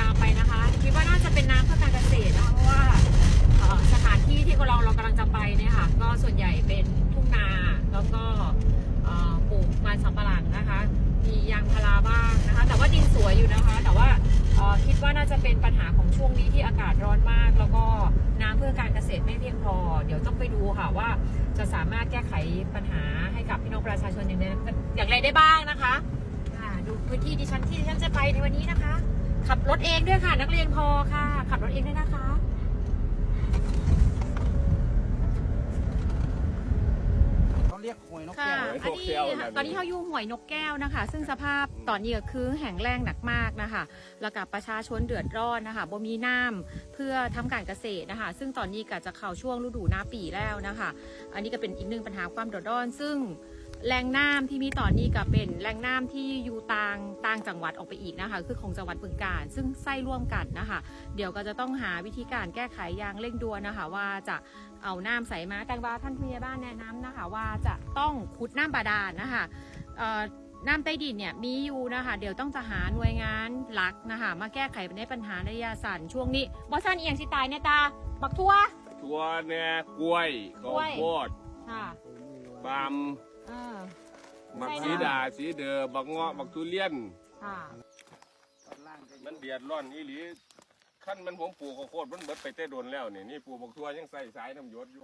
ตามไปนะคะคิดว่าน่าจะเป็นน้ำเพื่อการเกษตรนะคะเพราะว่าสถานที่ที่เราเรากำลังจะไปเนี่ยค่ะก็ส่วนใหญ่เป็นทุ่งนาแล้วก็ปลูกมันสำปะหลังนะคะ มียางพาราบ้างนะคะ แต่ว่าดินสวยอยู่นะคะ แต่ว่าคิดว่าน่าจะเป็นปัญหาของช่วงนี้ที่อากาศร้อนมาก แล้วก็น้ำเพื่อการเกษตรไม่เพียงพอ เดี๋ยวต้องไปดูค่ะว่าจะสามารถแก้ไขปัญหาให้กับพี่น้องประชาชนอย่างไรได้บ้างนะคะอ่าดูพื้นที่ดิฉันที่ดิฉันจะไปในวันนี้นะคะ ขับรถเองด้วยค่ะ นักเรียนพอค่ะ ขับรถเองด้วยนะคะเขาเรียกหวยนกค่ะแก้วอันนี้ตอนนี้เขาอยู่ห่วยนกแก้วนะคะ ซึ่งสภาพตอนนี้ก็คือแห้งแล้งหนักมากนะคะแล้วกับประชาชนเดือดร้อนนะคะบ่มีน้ำเพื่อทำการเกษตรนะคะ ซึ่งตอนนี้ก็จะเข้าช่วงฤดูหน้าปีแล้วนะคะ อันนี้ก็เป็นอีกหนึ่งปัญหาความเดือดร้อน ซึ่ง แหล่งน้ำที่มีตอนนี้ก็เป็นแหล่งน้ำที่อยู่ต่างต่างจังหวัดออกไปอีกนะคะ คือของจังหวัดบึงกาฬซึ่งไส้ร่วมกันนะคะ เดี๋ยวก็จะต้องหาวิธีการแก้ไขอย่างเร่งด่วนนะคะ ว่าจะเอาน้ำใสมาแต่ว่าท่านผู้ใหญ่บ้านแนะนำนะคะ ว่าจะต้องขุดน้ำบาดาลนะคะเอ่อน้ำใต้ดินเนี่ยมีอยู่นะคะ เดี๋ยวต้องจะหาหน่วยงานหลักนะคะ มาแก้ไขในปัญหาระยะสั้นช่วงนี้บอสันเอียงสิตายเนี่ยตาบักทั่วตัวเนี่ยกล้วยข้าวกล้วยโพดค่ะปาล์มเออบักใช่นะสีดาสีเดอบักเงาะบักทุเรียน ค่ะ มันเดือดร้อนอีหลีขั้นมันผมปลูกข้าวโพดมันเบิดไปแต่โดนแล้วนี่นี่ปลูกบักทั่วยังใส่สายน้ำหยดอยู่